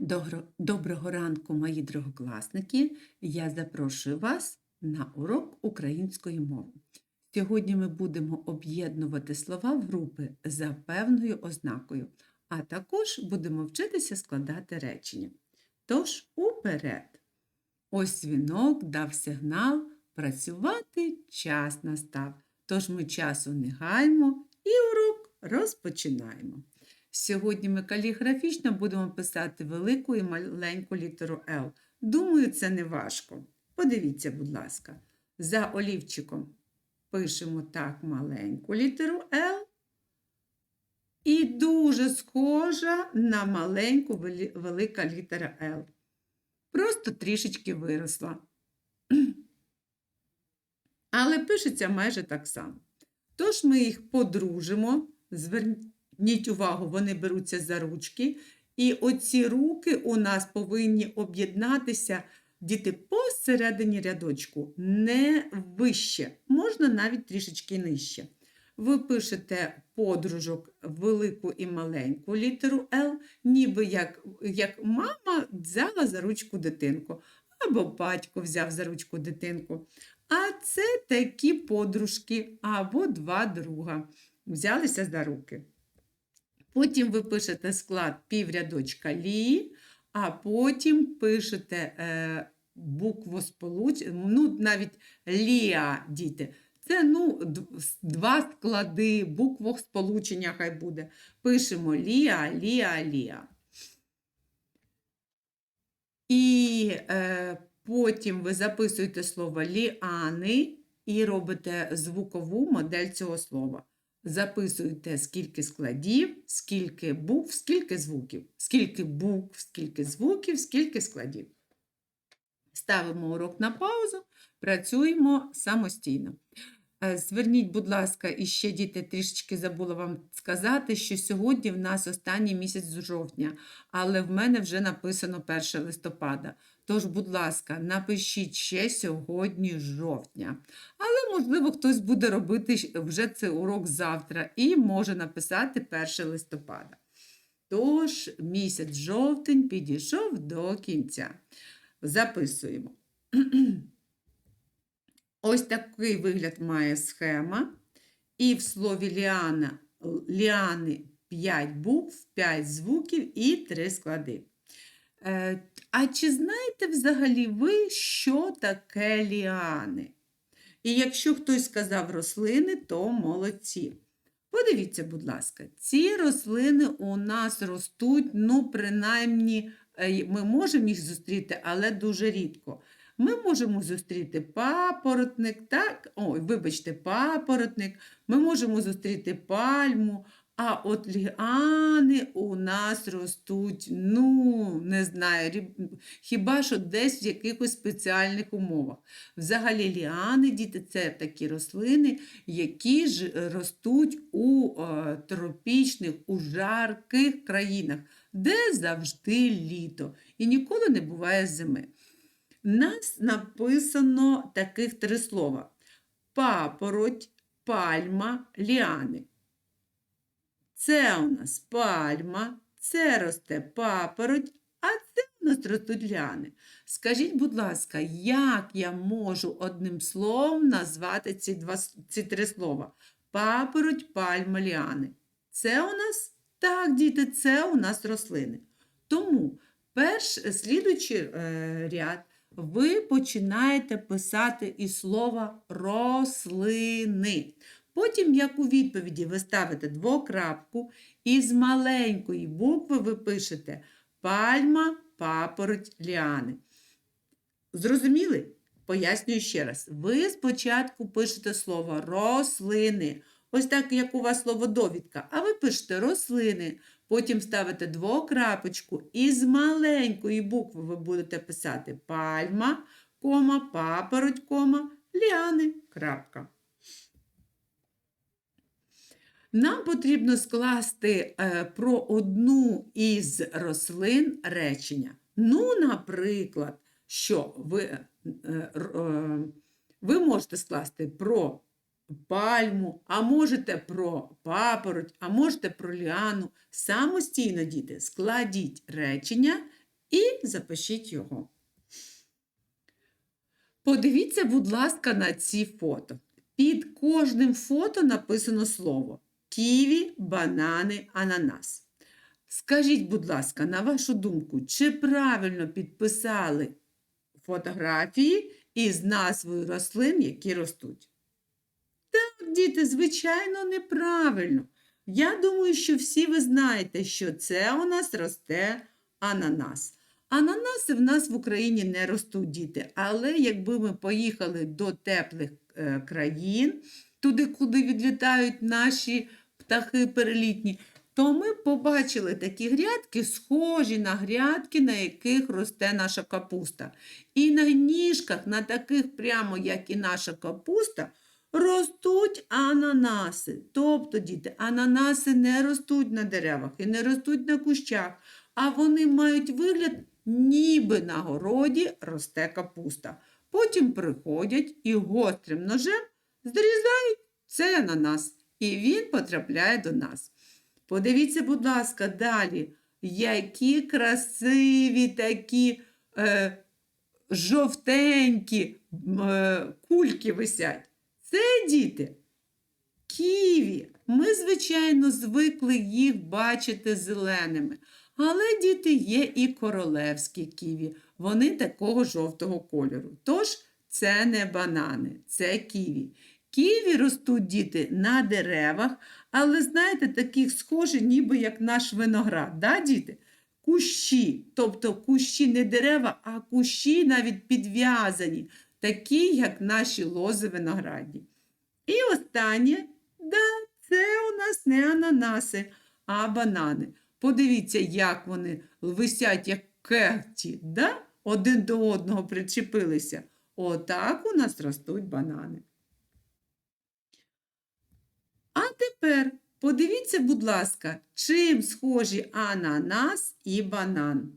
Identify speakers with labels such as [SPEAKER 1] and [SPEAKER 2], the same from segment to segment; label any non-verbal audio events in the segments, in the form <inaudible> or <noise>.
[SPEAKER 1] Добро- Доброго ранку, мої другокласники! Я запрошую вас на урок української мови. Сьогодні ми будемо об'єднувати слова в групи за певною ознакою, а також будемо вчитися складати речення. Тож, уперед! Ось дзвінок дав сигнал, працювати час настав. Тож ми часу не гаймо і урок розпочинаємо. Сьогодні ми каліграфічно будемо писати велику і маленьку літеру Л. Думаю, це не важко. Подивіться, будь ласка, за олівчиком пишемо так маленьку літеру Л. І дуже схожа на маленьку велика літера Л. Просто трішечки виросла. Але пишеться майже так само. Тож ми їх подружимо. Зверніть увагу, вони беруться за ручки. І оці руки у нас повинні об'єднатися діти посередині рядочку, не вище, можна навіть трішечки нижче. Ви пишете подружок велику і маленьку літеру Л, ніби як, як мама взяла за ручку дитинку, або батько взяв за ручку дитинку. А це такі подружки або два друга. Взялися за руки. Потім ви пишете склад піврядочка лі, а потім пишете е, букву сполуч... ну, навіть ліа, діти. Це ну, два склади, буквох сполучення хай буде. Пишемо ліа, ліа, ліа. І е, потім ви записуєте слово ліани і робите звукову модель цього слова. Записуєте, скільки складів, скільки букв, скільки звуків, скільки букв, скільки звуків, скільки складів. Ставимо урок на паузу, працюємо самостійно. Е, Зверніть, будь ласка, і ще діти трішечки забула вам сказати, що сьогодні в нас останній місяць жовтня, але в мене вже написано 1 листопада. Тож, будь ласка, напишіть ще сьогодні жовтня. Але, можливо, хтось буде робити вже цей урок завтра і може написати 1 листопада. Тож, місяць жовтень підійшов до кінця. Записуємо. <clears throat> Ось такий вигляд має схема. І в слові ліана, ліани 5 букв, 5 звуків і 3 склади. А чи знаєте взагалі ви, що таке ліани? І якщо хтось сказав рослини, то молодці. Подивіться, будь ласка, ці рослини у нас ростуть, ну, принаймні, е, ми можемо їх зустріти, але дуже рідко. Ми можемо зустріти папоротник, так? Ой, вибачте, папоротник, ми можемо зустріти пальму, а от ліани у нас ростуть, ну, не знаю, хіба що десь в якихось спеціальних умовах. Взагалі ліани, діти, це такі рослини, які ж е, ростуть у е, тропічних, у жарких країнах, де завжди літо і ніколи не буває зими. Нас написано таких три слова: папороть, пальма, ліани. Це у нас пальма, це росте папороть, а це у нас ростуть. Скажіть, будь ласка, як я можу одним словом назвати ці, два, ці три слова? Папороть, пальма, ліани. Це у нас, так, діти, це у нас рослини. Тому перш слідуючий е, ряд ви починаєте писати із слова рослини. Потім, як у відповіді, ви ставите двокрапку, і з маленької букви ви пишете пальма, папороть, ліани. Зрозуміли? Пояснюю ще раз. Ви спочатку пишете слово рослини. Ось так, як у вас слово довідка, а ви пишете рослини. Потім ставите двокрапочку і з маленької букви ви будете писати пальма, кома, папороть, кома, ліани, крапка. Нам потрібно скласти е, про одну із рослин речення. Ну, наприклад, що ви, е, е, ви можете скласти про пальму, а можете про папороть, а можете про ліану. Самостійно, діти, складіть речення і запишіть його. Подивіться, будь ласка, на ці фото. Під кожним фото написано слово ківі, банани, ананас. Скажіть, будь ласка, на вашу думку, чи правильно підписали фотографії із назвою рослин, які ростуть? Так, діти, звичайно, неправильно. Я думаю, що всі ви знаєте, що це у нас росте ананас. Ананаси в нас в Україні не ростуть, діти, але якби ми поїхали до теплих е, країн, туди, куди відлітають наші птахи перелітні, то ми побачили такі грядки, схожі на грядки, на яких росте наша капуста. І на ніжках, на таких прямо, як і наша капуста, ростуть ананаси. Тобто, діти, ананаси не ростуть на деревах і не ростуть на кущах, а вони мають вигляд, ніби на городі росте капуста. Потім приходять і гострим ножем зрізають цей ананас, і він потрапляє до нас. Подивіться, будь ласка, далі, які красиві такі е, жовтенькі е, кульки висять. Це діти. Ківі. Ми, звичайно, звикли їх бачити зеленими. Але діти є і королевські ківі. Вони такого жовтого кольору. Тож це не банани, це ківі. Ківі ростуть діти на деревах, але знаєте, таких схожі, ніби як наш виноград. Да, діти? Кущі, тобто кущі не дерева, а кущі навіть підв'язані, такі, як наші лози виноградні. І останнє, да, це у нас не ананаси, а банани. Подивіться, як вони висять, як кегті, да? один до одного причепилися. Отак у нас ростуть банани. А тепер подивіться, будь ласка, чим схожі ананас і банан.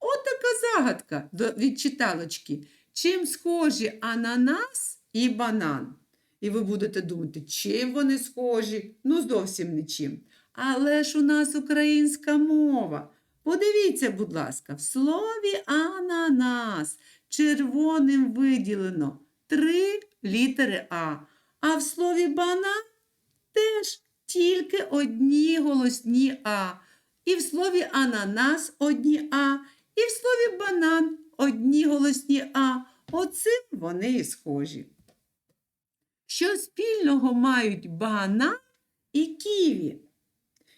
[SPEAKER 1] От така загадка від читалочки. Чим схожі ананас і банан? І ви будете думати, чим вони схожі? Ну, зовсім нічим. Але ж у нас українська мова. Подивіться, будь ласка, в слові ананас червоним виділено три літери А, а в слові банан теж тільки одні голосні А. І в слові ананас одні А, і в слові банан одні голосні А. Оцим вони і схожі. Що спільного мають банан і ківі?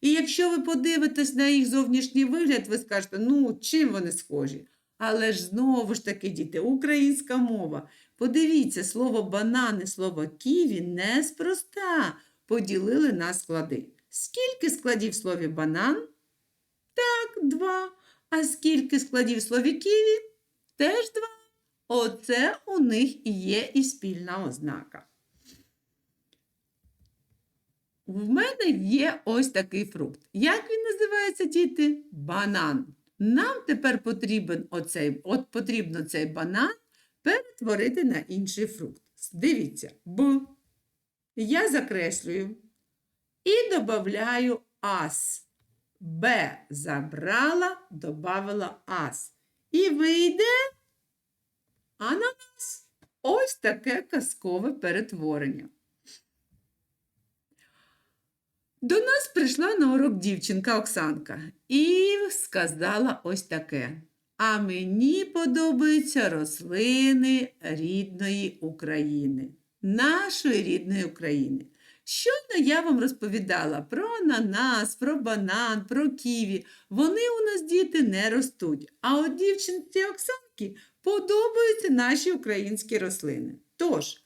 [SPEAKER 1] І якщо ви подивитесь на їх зовнішній вигляд, ви скажете, ну, чим вони схожі? Але ж знову ж таки, діти, українська мова. Подивіться, слово банан і слово ківі неспроста поділили на склади. Скільки складів в слові банан? Так, два. А скільки складів в слові ківі? Теж два. Оце у них і є і спільна ознака. В мене є ось такий фрукт. Як він називається, діти? Банан. Нам тепер потрібен оцей, от потрібно цей банан перетворити на інший фрукт. Дивіться, Б. Я закреслюю і додаю ас. Б забрала, додала ас. І вийде ананас. Ось таке казкове перетворення. До нас прийшла на урок дівчинка Оксанка і сказала ось таке. А мені подобаються рослини рідної України, нашої рідної України. Щойно я вам розповідала про ананас, про банан, про ківі. Вони у нас діти не ростуть. А от дівчинці Оксанки подобаються наші українські рослини. Тож,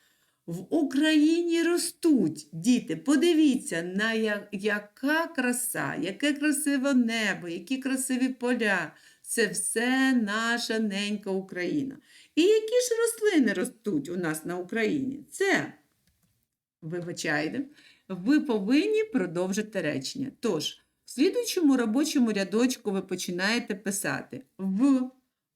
[SPEAKER 1] в Україні ростуть діти. Подивіться, на я- яка краса, яке красиве небо, які красиві поля. Це все наша ненька Україна. І які ж рослини ростуть у нас на Україні? Це, вибачайте, ви повинні продовжити речення. Тож, в слідуючому робочому рядочку ви починаєте писати в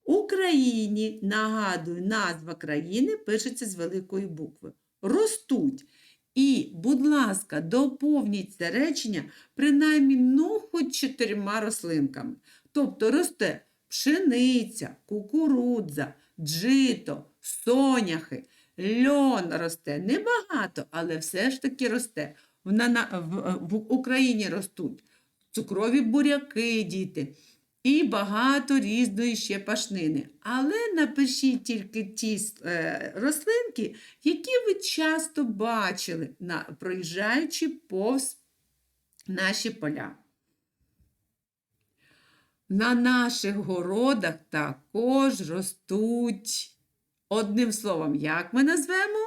[SPEAKER 1] Україні, нагадую, назва країни пишеться з великої букви. Ростуть. І, будь ласка, доповніть це речення принаймні ну, хоч чотирма рослинками. Тобто росте пшениця, кукурудза, джито, соняхи, льон росте. Небагато, але все ж таки росте. В, на, в, в Україні ростуть цукрові буряки, діти. І багато різної ще пашнини. Але напишіть тільки ті е, рослинки, які ви часто бачили, на, проїжджаючи повз наші поля. На наших городах також ростуть, одним словом, як ми назвемо?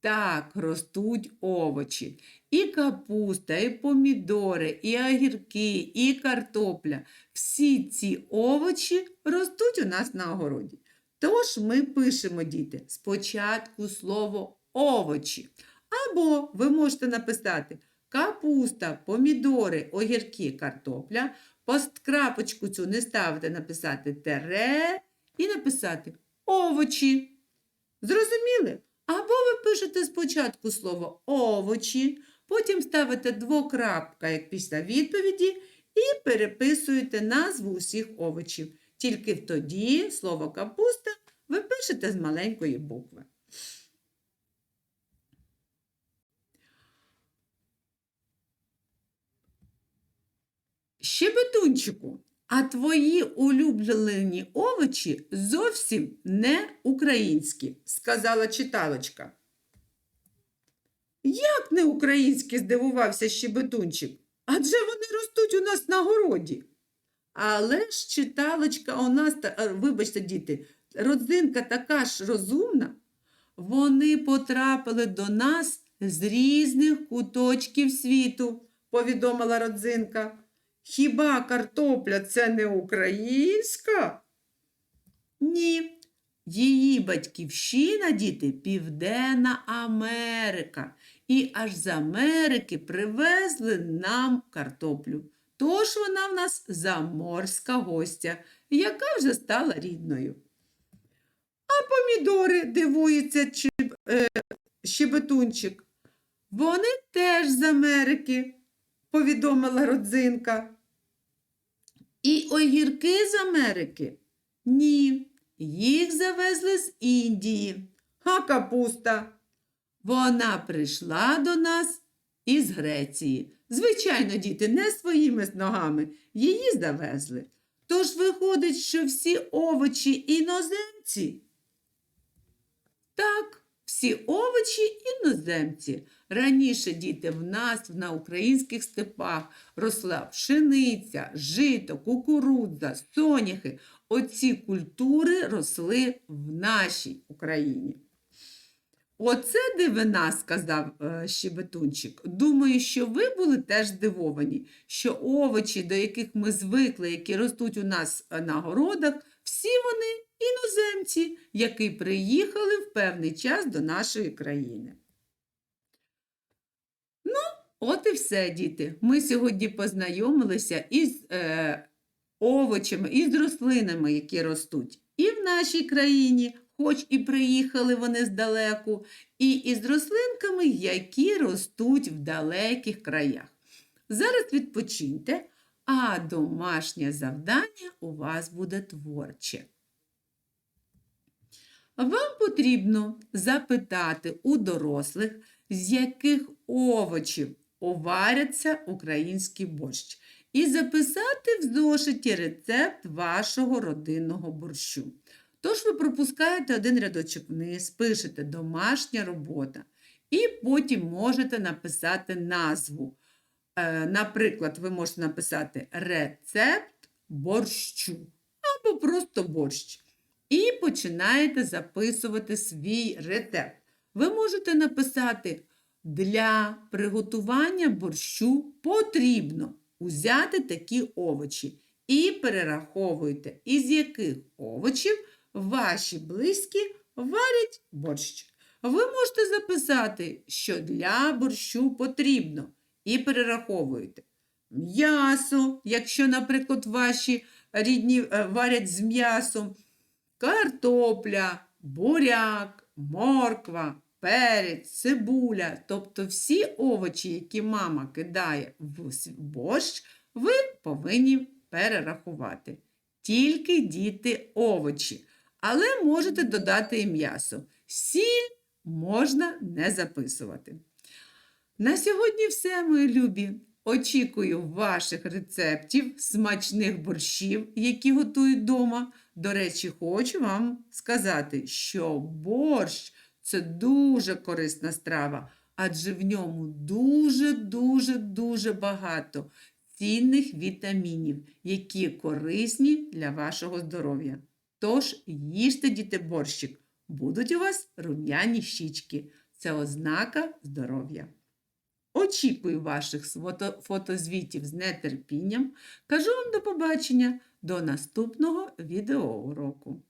[SPEAKER 1] Так, ростуть овочі. І капуста, і помідори, і огірки, і картопля. Всі ці овочі ростуть у нас на огороді. Тож ми пишемо, діти, спочатку слово овочі. Або ви можете написати капуста, помідори, огірки, картопля. Посткрапочку цю не ставити, написати тере і написати овочі. Зрозуміли? Або ви пишете спочатку слово овочі, потім ставите двокрапка, як після відповіді, і переписуєте назву усіх овочів. Тільки тоді слово капуста ви пишете з маленької букви. Щебетунчику, а твої улюблені овочі зовсім не українські, сказала читалочка. Як не українські, здивувався щебетунчик, адже вони ростуть у нас на городі. Але ж читалочка у нас, е, вибачте, діти, родзинка така ж розумна, вони потрапили до нас з різних куточків світу, повідомила родзинка. Хіба картопля це не українська? Ні. Її батьківщина, діти, Південна Америка. І аж з Америки привезли нам картоплю. Тож вона в нас заморська гостя, яка вже стала рідною. А помідори, дивується е, щебетунчик. Вони теж з Америки, повідомила родзинка. І огірки з Америки? Ні, їх завезли з Індії. А капуста? Вона прийшла до нас із Греції. Звичайно, діти, не своїми ногами. Її завезли. Тож виходить, що всі овочі іноземці. Так, всі овочі іноземці. Раніше діти в нас на українських степах росла пшениця, жито, кукурудза, соняхи. Оці культури росли в нашій Україні. Оце дивина, сказав е, щебетунчик. Думаю, що ви були теж здивовані, що овочі, до яких ми звикли, які ростуть у нас е, на городах, всі вони іноземці, які приїхали в певний час до нашої країни. Ну, от і все, діти. Ми сьогодні познайомилися із е, овочами, із рослинами, які ростуть і в нашій країні, хоч і приїхали вони здалеку, і із рослинками, які ростуть в далеких краях. Зараз відпочиньте, а домашнє завдання у вас буде творче. Вам потрібно запитати у дорослих, з яких овочів оваряться український борщ, і записати в зошиті рецепт вашого родинного борщу. Тож ви пропускаєте один рядочок вниз, пишете домашня робота, і потім можете написати назву. Е, Наприклад, ви можете написати рецепт борщу або просто борщ. І починаєте записувати свій рецепт. Ви можете написати для приготування борщу потрібно узяти такі овочі і перераховуйте, із яких овочів ваші близькі варять борщ. Ви можете записати, що для борщу потрібно, і перераховуєте. М'ясо, якщо, наприклад, ваші рідні е, варять з м'ясом, картопля, буряк, морква, перець, цибуля, тобто всі овочі, які мама кидає в борщ, ви повинні перерахувати. тільки діти овочі, але можете додати і м'ясо. Сіль можна не записувати. На сьогодні все, мої любі. Очікую ваших рецептів, смачних борщів, які готують вдома. До речі, хочу вам сказати, що борщ це дуже корисна страва, адже в ньому дуже-дуже дуже багато цінних вітамінів, які корисні для вашого здоров'я. Тож їжте, діти, борщик, будуть у вас рум'яні щічки. Це ознака здоров'я. Очікую ваших фото- фотозвітів з нетерпінням. Кажу вам до побачення до наступного відеоуроку.